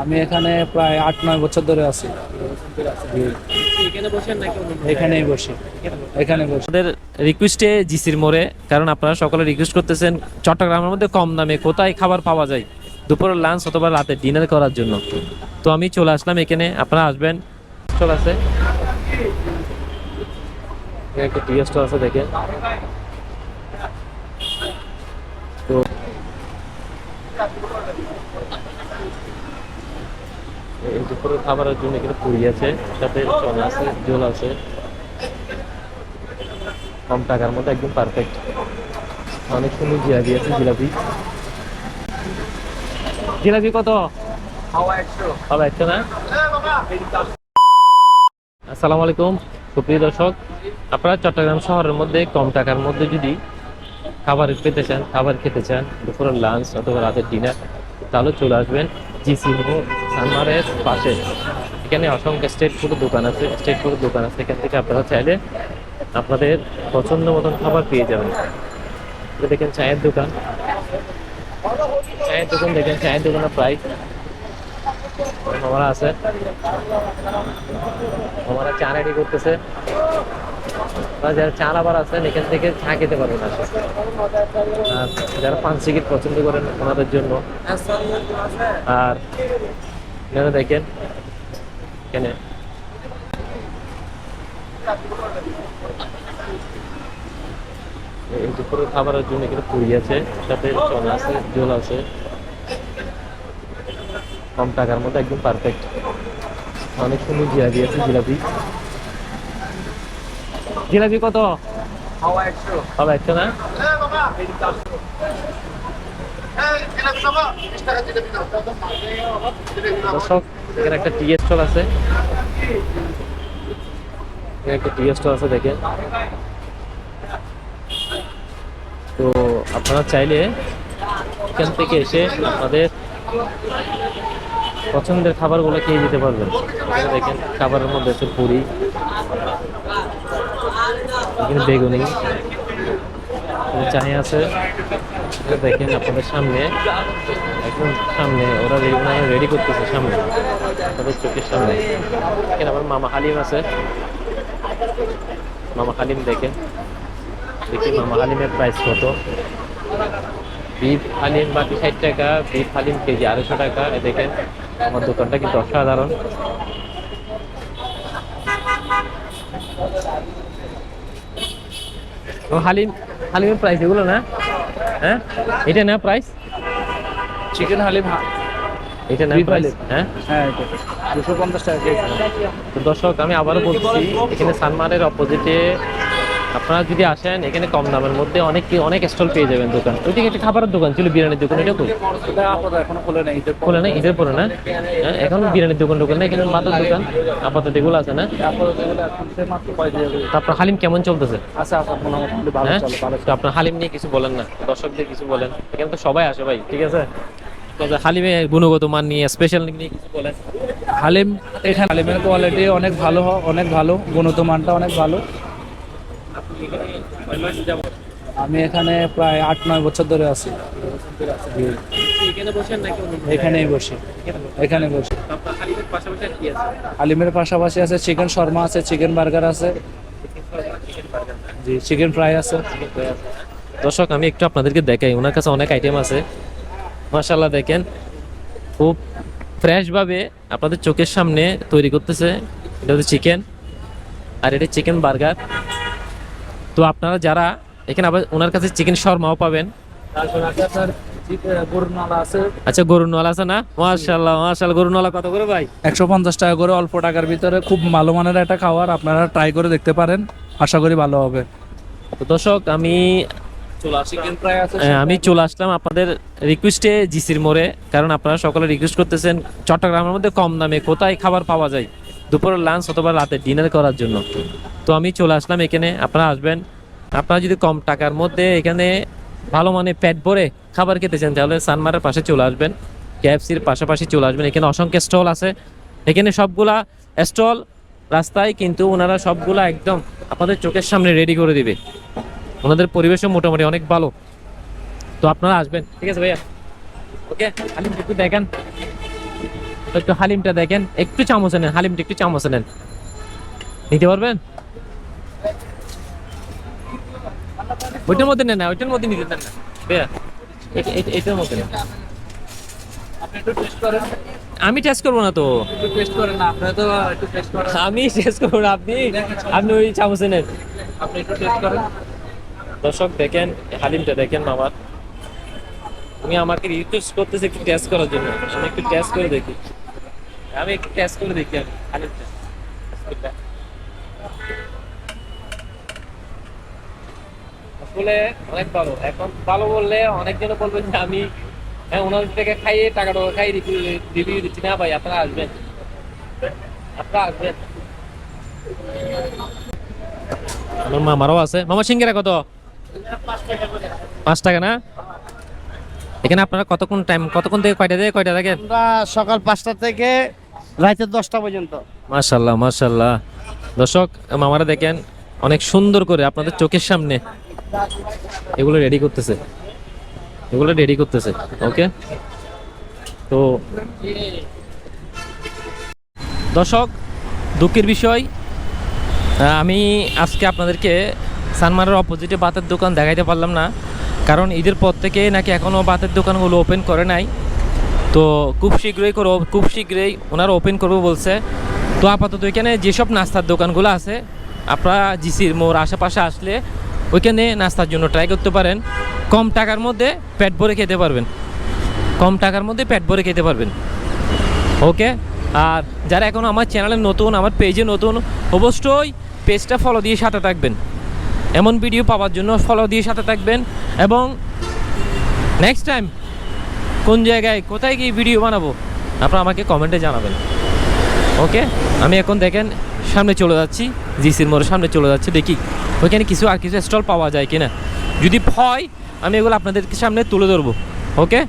আমি এখানে প্রায় আট, নয় বছর ধরে আছি। এখানেই বসি। এখানে বসি। আমাদের রিকোয়েস্টে জিসির মোড়ে, কারণ আপনারা সকলে রিকোয়েস্ট করতেছেন, চট্টগ্রামের মধ্যে কম দামে কোথায় খাবার পাওয়া যায়? দুপুরের লাঞ্চ অথবা রাতে ডিনার করার জন্য। তো আমি চলে আসলাম এখানে, আপনারা আসবেন। চলে আছে, দেখেন। তো এই দুপুরের খাবারের জন্য এখানে পুরি আছে, সাথে চনা আছে, জল আছে। কম টাকার মধ্যে একদম পারফেক্ট অনেক সুন্দর জিলাপি আছে, জিলাপি। জিলাপি কত? হবে একশো না? আসসালামু আলাইকুম, সুপ্রিয় দর্শক। আপনারা চট্টগ্রাম শহরের মধ্যে কম টাকার মধ্যে যদি খাবার পেতে চান, খাবার খেতে চান, দুপুরের লাঞ্চ অথবা রাতের ডিনার তাহলে চলে আসবেন জিসি সানমারের পাশে। এখানে অসংখ্য স্টেট ফুড দোকান আছে। স্টেট ফুড দোকান আছে। এখান থেকে আপনারা চাইলে আপনাদের পছন্দ মতন খাবার পেয়ে যাবেন। দেখেন চায়ের দোকান। চায়ের দোকান দেখেন, চায়ের দোকানের প্রাইস মামারা আছে। মামারা চা রেডি করতেছে। যারা চা আবার আছেন, এখান থেকে চা খেতে পারবেন আসে আর যারা পান সিগারেট পছন্দ করেন, ওনাদের জন্য। আর এখানে দেখেন এখানে এই দুপুরের খাবারের জন্য এখানে পুরি আছে সাথে চনা আছে জল আছে। কম টাকার মধ্যে একদম পারফেক্ট অনেক সুন্দর জিলাপি আছে জিলাপি। জিলাপি কত? হবে একশো। না? এখানে একটা স্টল আছে। এখানে একটা স্টল আছে, দেখেন। তো আপনারা চাইলে এখান থেকে এসে আমাদের পছন্দের খাবারগুলো খেয়ে যেতে পারবেন। দেখেন, খাবারের মধ্যে আছে পুরি, এখানে বেগুনি চাই আছে। দেখেন আপনাদের সামনে। একদম সামনে ওরা রেডি করতেছে সামনে। আপনাদের চোখের সামনে। এখানে আমার মামা হালিম আছে। মামা হালিম দেখেন। দেখি মামা হালিমের প্রাইস কত। বিফ হালিম বাকি ষাট টাকা, বিফ হালিম কেজি আড়াইশো টাকা। দেখেন, আমার দোকানটা কিন্তু অসাধারণ। ও হালিম হালিমের প্রাইস এগুলো না? হ্যাঁ? এটা না প্রাইস চিকেন হালিম এটা না প্রাইস হ্যাঁ? হ্যাঁ দুশো পঞ্চাশ টাকা তো দর্শক আমি আবারও বলছি এখানে সানমারের অপোজিটে আপনারা যদি আসেন এখানে কম দামের মধ্যে অনেক অনেক স্টল পেয়ে যাবেন দোকান। ওইদিকে একটা খাবারের দোকান ছিল বিরিয়ানির দোকান এটা খোলে না ঈদের পরে না? হ্যাঁ, এখন বিরিয়ানির দোকান টোকান না এখানে মাথার দোকান আপাতত এগুলো আছে না। তারপর হালিম কেমন চলতেছে? হ্যাঁ? আপনার হালিম নিয়ে কিছু বলেন না দর্শকদের কিছু বলেন। এখানে তো সবাই আসে ভাই ঠিক আছে? হালিমে গুণগত মান নিয়ে স্পেশাল নিয়ে কিছু বলেন। হালিম এখানে হালিমের কোয়ালিটি অনেক ভালো অনেক ভালো গুণত মানটা অনেক ভালো। আমি এখানে প্রায় আট, নয় বছর ধরে আছি। এখানেই বসি। এখানে পাশাপাশি আছে চিকেন শর্মা আছে, চিকেন বার্গার আছে। জি, চিকেন ফ্রাই আছে। দর্শক, আমি একটু আপনাদেরকে দেখাই। ওনার কাছে অনেক আইটেম আছে। মাশাল্লাহ দেখেন। খুব ফ্রেশভাবে আপনাদের চোখের সামনে তৈরি করতেছে। এটা হচ্ছে চিকেন। আর এটা চিকেন বার্গার। তো আপনারা যারা এখানে আবার ওনার কাছে চিকেন শর্মাও পাবেন। আচ্ছা গরুর নল আছে না? মাশাল্লাহ মাশাল্লাহ গরুর নলা কত করে ভাই? একশো পঞ্চাশ টাকা করে অল্প টাকার ভিতরে খুব ভালো মানের একটা খাবার আপনারা ট্রাই করে দেখতে পারেন। আশা করি ভালো হবে। তো দর্শক আমি হ্যাঁ, আমি চলে আসলাম আপনাদের রিকোয়েস্টে জিসির মোড়ে কারণ আপনারা সকলে রিকোয়েস্ট করতেছেন চট্টগ্রামের মধ্যে কম দামে কোথায় খাবার পাওয়া যায়? দুপুরের লাঞ্চ অথবা রাতে ডিনার করার জন্য। তো আমি চলে আসলাম এখানে আপনারা আসবেন। আপনারা যদি কম টাকার মধ্যে এখানে ভালো মানে পেট ভরে খাবার খেতে চান, তাহলে সানমারের পাশে চলে আসবেন কেএফসির পাশাপাশি চলে আসবেন। এখানে অসংখ্য স্টল আছে। এখানে সবগুলা স্টল রাস্তায় কিন্তু ওনারা সবগুলা একদম আপনাদের চোখের সামনে রেডি করে দিবে। ওনাদের পরিবেশও মোটামুটি অনেক ভালো। তো আপনারা আসবেন, ঠিক আছে ভাইয়া? ওকে খালি একটু দেখেন। একটু হালিমটা দেখেন। একটু চামচ নেন, হালিমটা একটু চামচ নেন। নিতে পারবেন? ওইটার মধ্যে নেন না ওইটার মধ্যে নিতে দেন না। ভাইয়া, এটা- এটা- এটার মধ্যে নেন আপনি একটু টেস্ট করেন। আমি টেস্ট করব না তো। একটু টেস্ট করেন না আপনি তো একটু টেস্ট করেন। আমি টেস্ট করব না আপনি? আপনি ওই চামচে নেন। আপনি একটু টেস্ট করেন। দর্শক দেখেন হালিমটা দেখেন মামার। উনি আমাকে রিকোয়েস্ট করতেছে একটু টেস্ট করার জন্য। আমি একটু টেস্ট করে দেখি। আমি একটু টেস্ট করে দেখি আমি হালিমটা। আসলে অনেক ভালো। এখন ভালো বললে অনেকজন বলবে যে আমি হ্যাঁ ওনাদের থেকে খাইয়ে টাকা টাকা খাই রিভিউ দিচ্ছি। না ভাই আপনারা আসবেন। আপনারা আসবেন। আমার মামারও আছে। মামা সিঙ্গেরা কত? পাঁচ টাকা না? এখানে আপনারা কতক্ষণ টাইম কতক্ষণ থেকে কয়টা থেকে কয়টা থাকেন আমরা সকাল পাঁচটা থেকে রাতে দশটা পর্যন্ত। মাশাল্লাহ মাশাল্লাহ। দর্শক মামারা দেখেন অনেক সুন্দর করে আপনাদের চোখের সামনে এগুলো রেডি করতেছে। এগুলো রেডি করতেছে ওকে তো দর্শক, দুঃখের বিষয় আমি আজকে আপনাদেরকে সানমারের অপোজিটে বাতের দোকান দেখাইতে পারলাম না, কারণ ঈদের পর থেকে নাকি এখনও বাতের দোকানগুলো ওপেন করে নাই। তো খুব শীঘ্রই করো খুব শীঘ্রই ওনারা ওপেন করবে বলছে। তো আপাতত এখানে যেসব নাস্তার দোকানগুলো আছে, আপনারা জিসির মোর আশেপাশে আসলে ওইখানে নাস্তার জন্য ট্রাই করতে পারেন। কম টাকার মধ্যে পেট ভরে খেতে পারবেন। কম টাকার মধ্যে পেট ভরে খেতে পারবেন। ওকে আর যারা এখন আমার চ্যানেলে নতুন, আমার পেজে নতুন, অবশ্যই পেজটা ফলো দিয়ে সাথে থাকবেন। এমন ভিডিও পাওয়ার জন্য ফলো দিয়ে সাথে থাকবেন এবং নেক্সট টাইম কোন জায়গায় কোথায় গিয়ে ভিডিও বানাবো, আপনারা আমাকে কমেন্টে জানাবেন। ওকে আমি এখন দেখেন সামনে চলে যাচ্ছি জিসির মোড়ের সামনে চলে যাচ্ছি, দেখি ওইখানে কিছু আর কিছু স্টল পাওয়া যায় কিনা। যদি হয়, আমি এগুলো আপনাদেরকে সামনে তুলে ধরবো। ওকে